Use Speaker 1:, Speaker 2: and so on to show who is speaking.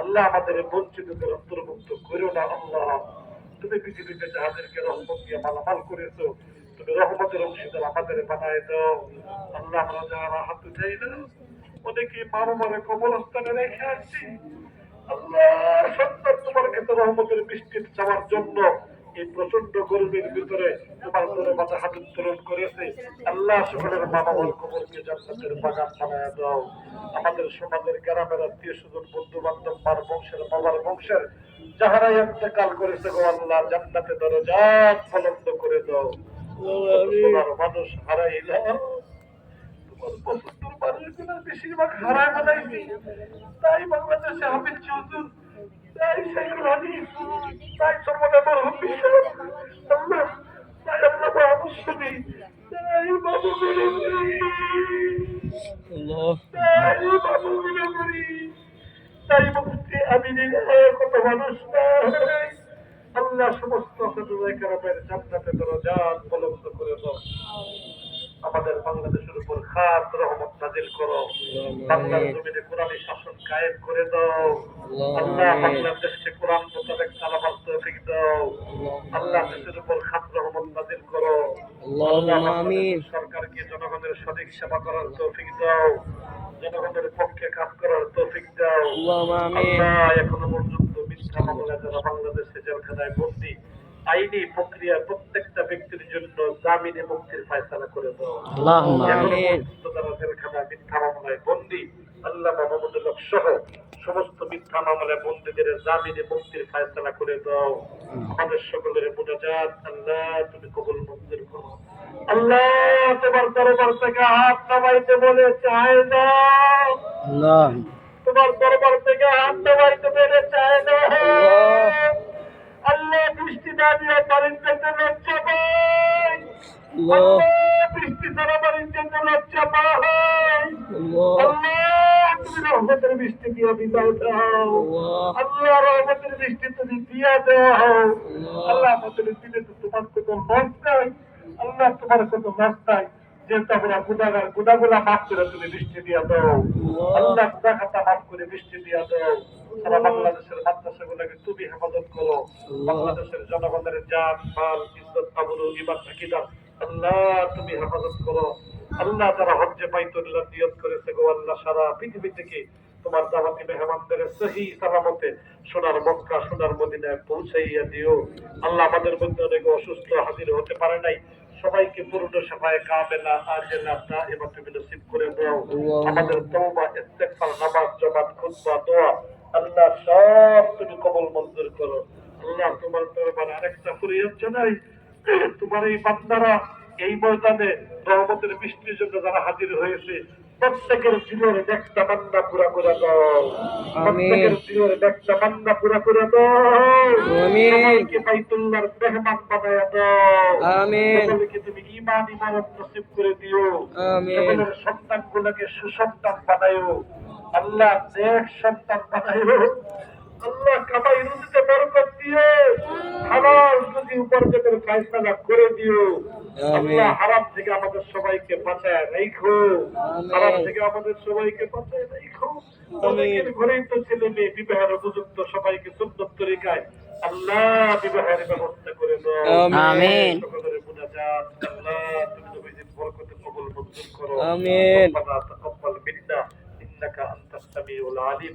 Speaker 1: আল্লাহ আমাদের বঞ্চিতদের অন্তর্ভুক্ত করো না, আল্লাহ। তুমি পৃথিবীতে যাহাদেরকে রহমত দিয়ে মালামাল করেছ, তুমি রহমতের অংশীদার আমাদের বানায় দাও। আল্লাহ আমরা যারা হাত উঠাই না, অনেকে মারো মারে কবরস্থানে রেখে আসছি। আল্লাহ সন্তান তোমার কাছে রহমতের বৃষ্টি চাওয়ার জন্য এই প্রচণ্ড গরমের ভিতরে তোমার তোরে মাথা হাত উত্তোলন করেছে। আল্লাহ সকলের মা বাবার কবরকে জান্নাতের বাগান বানায় দাও। আমাদের সমাজের গ্রামের আত্মীয় স্বজন বন্ধু বান্ধব মার বংশের বাবার বংশের যাহারাই ইন্তেকাল করেছে গো আল্লাহ জান্নাতে দরজাত ফলন্দ করে দাও। সোনার মানুষ হারাইলাম তোমার পছন্দের মানুষগুলো বেশিরভাগ হারায় বানাইছি তাই বাংলাদেশে হাফিজ চৌধুর তাই শেখুল হাদিস তাই সর্বদা মরহুম বিশ্ব আল্লাহ তাই আল্লাহ অবশ্যই তাই বাবু মেরে
Speaker 2: الله
Speaker 1: তাই বাবু মেরে তাই মুক্তি আমি কত মানুষ নাই আল্লাহ সমস্ত সদুজাইকারের জান্নাতে দরজাত বলন্দ করে দাও আমাদের বাংলাদেশের উপর খাস রহমত নাজিল করো। বাংলার জমিনে কোরআন শাসন কায়েম করে দাও। আল্লাহ বাংলাদেশকে কোরআন মোতাবেক চালাবার তৌফিক দাও। আল্লাহ দেশের উপর খাস রহমত নাজিল করো। সরকারকে জনগণের সঠিক সেবা করার তৌফিক দাও। জনগণের পক্ষে কাজ করার তৌফিক দাও। আল্লাহ এখনও পর্যন্ত মিথ্যা মামলা যারা বাংলাদেশে জেলখানায় বন্দী আইনি প্রক্রিয়া প্রত্যেকটা ব্যক্তির জন্য জামিনে মুক্তির ফায়সালা করে দাও আল্লাহ সমস্ত মিথ্যা মামলায় বন্দীদের জামিনে মুক্তির ফায়সালা করে দাও আমাদের সকলের আল্লাহ তুমি কবুল মন্দির করো। আল্লাহ তোমার দরবার থেকে হাত নামাইতে বলে চায় না তোমার দরবার থেকে হাত নামাইতে বলে চায় না বৃষ্টি দ্বারা
Speaker 2: বাড়িতে
Speaker 1: চাপা হয়। রহমতের বৃষ্টি দিয়া বিদায় দাও। আল্লাহ। রহমতের বৃষ্টি তুমি দিয়া দাও। আল্লাহ। আমাদের দিনে তো তোমার কত মাস নাই। আল্লাহ তোমার কত মাস নাই। আমরা গুণাগার গুণাগুলা মাফ করে তুমি বৃষ্টি দিয়া দাও। আল্লাহ। গুণা খাতা মাফ করে বৃষ্টি দিয়া দাও। সারা বাংলাদেশের মাদ্রাসাগুলোকে তুমি হেফাজত করো। বাংলাদেশের জনগণের জান মাল ইজ্জত আবরু ইমান আকিদা আল্লাহ তুমি হেফাজত করো। আল্লাহ যারা হজ্জে বাইতুল্লাহ নিয়ত করেছে গো আল্লাহ সারা পৃথিবী থেকে তোমার দাওয়াতি মেহমানদের সহি সালামতে সোনার মক্কা সোনার মদিনায় পৌঁছাইয়া দিও। আল্লাহ আমাদের মধ্যে অনেক অসুস্থ হাজির হতে পারে নাই। সবাইকে পূর্ণ সেবায় কামেলা আজেলা তা এবার তুমি নসিব করে দাও আমাদের তওবা, ইস্তেগফার, নামাজ, জামাত, খুতবা, দোয়া। আল্লাহ সব তুমি কবুল মঞ্জুর করো। আল্লাহ তোমার দরবারে আরেকটা ফরিয়াদ তোমার এই বান্দারা এই ময়দানে রহমতের বৃষ্টির জন্য যারা হাজির হয়েছে প্রত্যেকের দিনের একটা মান্না পুরা করে দাও। প্রত্যেকের দিনের একটা মান্না পুরা করে দাও।
Speaker 2: আমিন।
Speaker 1: সবাইকে বাইতুল্লাহর মেহমান বানায় দাও।
Speaker 2: আমিন।
Speaker 1: সকলকে তুমি ইমান ইমারত নসিব করে দিও।
Speaker 2: আমিন।
Speaker 1: সকলের সন্তান গুলোকে সুসন্তান বানায়ো আল্লাহ নেক সন্তান বানায়ো আল্লাহ কাটা ইরুদিতে বরকত দিও হালাল রুজি উপার্জনের ফায়সালা করে দিও। আল্লাহ হারাম থেকে আমাদের সবাইকে বাঁচায় রেখো হারাম থেকে আমাদের সবাইকে বাঁচায় রেখো অনেকের ঘরেই তো ছেলে মেয়ে বিবাহের উপযুক্ত সবাইকে সুন্দর তরিকায় আল্লাহ বিবাহের ব্যবস্থা করে দাও।
Speaker 2: আমিন।
Speaker 1: সকলের মুনাজাত। আল্লাহ তুমি নবীজির বরকতে কবুল মঞ্জুর করো।
Speaker 2: আমিন।
Speaker 1: রব্বানা তাকাব্বাল মিন্না ইন্নাকা আনতাস সামিউল আলিম।